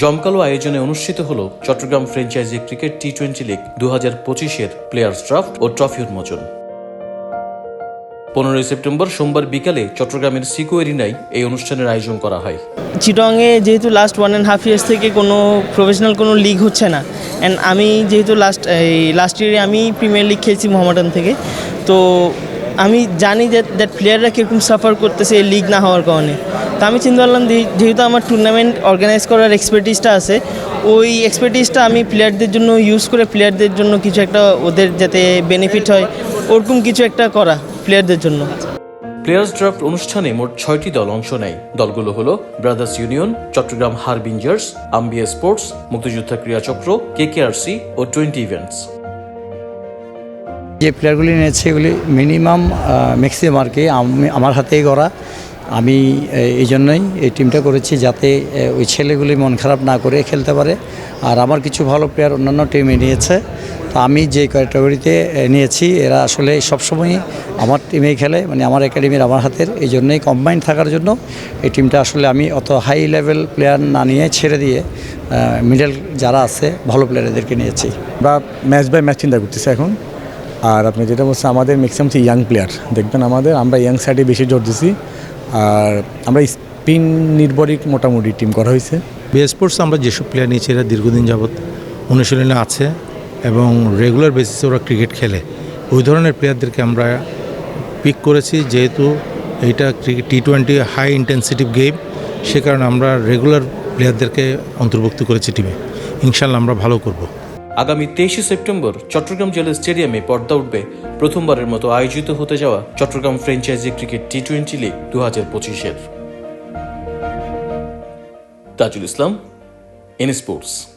জমকালো আয়োজনে অনুষ্ঠিত হল Chattogram franchise cricket T twenty league দু হাজার পঁচিশের প্লেয়ার্স ড্রাফট ও ট্রফি উন্মোচন পনেরোই সেপ্টেম্বর সোমবার বিকালে চট্টগ্রামের সিকো এরিনায় এই অনুষ্ঠানের আয়োজন করা হয়। চিটংয়ে যেহেতু last one and half years থেকে কোনো প্রফেশনাল কোনো লিগ হচ্ছে না অ্যান্ড আমি যেহেতু লাস্ট এই লাস্ট ইয়ারে আমি প্রিমিয়ার লিগ খেলছি মোহামেডান থেকে, তো আমি জানি যে দ্যাট প্লেয়াররা কীরকম সাফার করতেছে এই লিগ না হওয়ার কারণে। তো আমি চিন্তা করলাম যে- যেহেতু আমার টুর্নামেন্ট অর্গানাইজ করার এক্সপার্টিসটা আছে ওই এক্সপার্টিসটা আমি প্লেয়ারদের জন্য ইউজ করে প্লেয়ারদের জন্য কিছু একটা ওদের যাতে বেনিফিট হয় ওরকম কিছু একটা করা প্লেয়ারদের জন্য। প্লেয়ার্স ড্রাফট অনুষ্ঠানে মোট ছয়টি দল অংশ নেয়। দলগুলো হলো brothers union Chittagong হারবিঞ্জার্স Ambia sports মুক্তিযোদ্ধা ক্রীড়াচক্র কেকেআরসি ও টোয়েন্টি ইভেন্টস যে প্লেয়ারগুলি নিয়েছে এগুলি মিনিমাম ম্যাক্সিমাম আর কি আমি আমার হাতেই করা আমি এই জন্যই এই টিমটা করেছি যাতে ওই ছেলেগুলি মন খারাপ না করে খেলতে পারে। আর আমার কিছু ভালো প্লেয়ার অন্যান্য টিমে নিয়েছে। তো আমি যে ক্যাটাগরিতে নিয়েছি, এরা আসলে সবসময়ই আমার টিমেই খেলে মানে আমার একাডেমির আমার হাতের। এই জন্যই কম্বাইন থাকার জন্য এই টিমটা আসলে আমি অত হাই লেভেল প্লেয়ার না নিয়ে ছেড়ে দিয়ে মিডল যারা আছে, ভালো প্লেয়ারদেরকে নিয়েছি। বা ম্যাচ বাই ম্যাচ চিন্তা করতেছি এখন। আর আপনি যেটা বলছেন, আমাদের ম্যাক্সিমাম হচ্ছে ইয়াং প্লেয়ার দেখবেন আমাদের, আমরা ইয়াং সাইডে বেশি জোর দিছি। আর আমরা স্পিন নির্ভরই মোটামুটি টিম করা হয়েছে। স্পোর্টস আমরা যেসব প্লেয়ার নিয়েছি, এরা দীর্ঘদিন যাবৎ অনুশীলনে আছে এবং রেগুলার বেসিসে ওরা ক্রিকেট খেলে। ওই ধরনের প্লেয়ারদেরকে আমরা পিক করেছি, যেহেতু এইটা cricket T twenty high intensitive game সে কারণে আমরা রেগুলার প্লেয়ারদেরকে অন্তর্ভুক্ত করেছি টিমে ইনশাল্লাহ আমরা ভালো করব। আগামী তেইশে সেপ্টেম্বর চট্টগ্রাম জেলা স্টেডিয়ামে পর্দা উঠবে প্রথমবারের মতো আয়োজিত হতে যাওয়া Chattogram franchise cricket T twenty league দু হাজার পঁচিশের। Tajul Islam, N sports.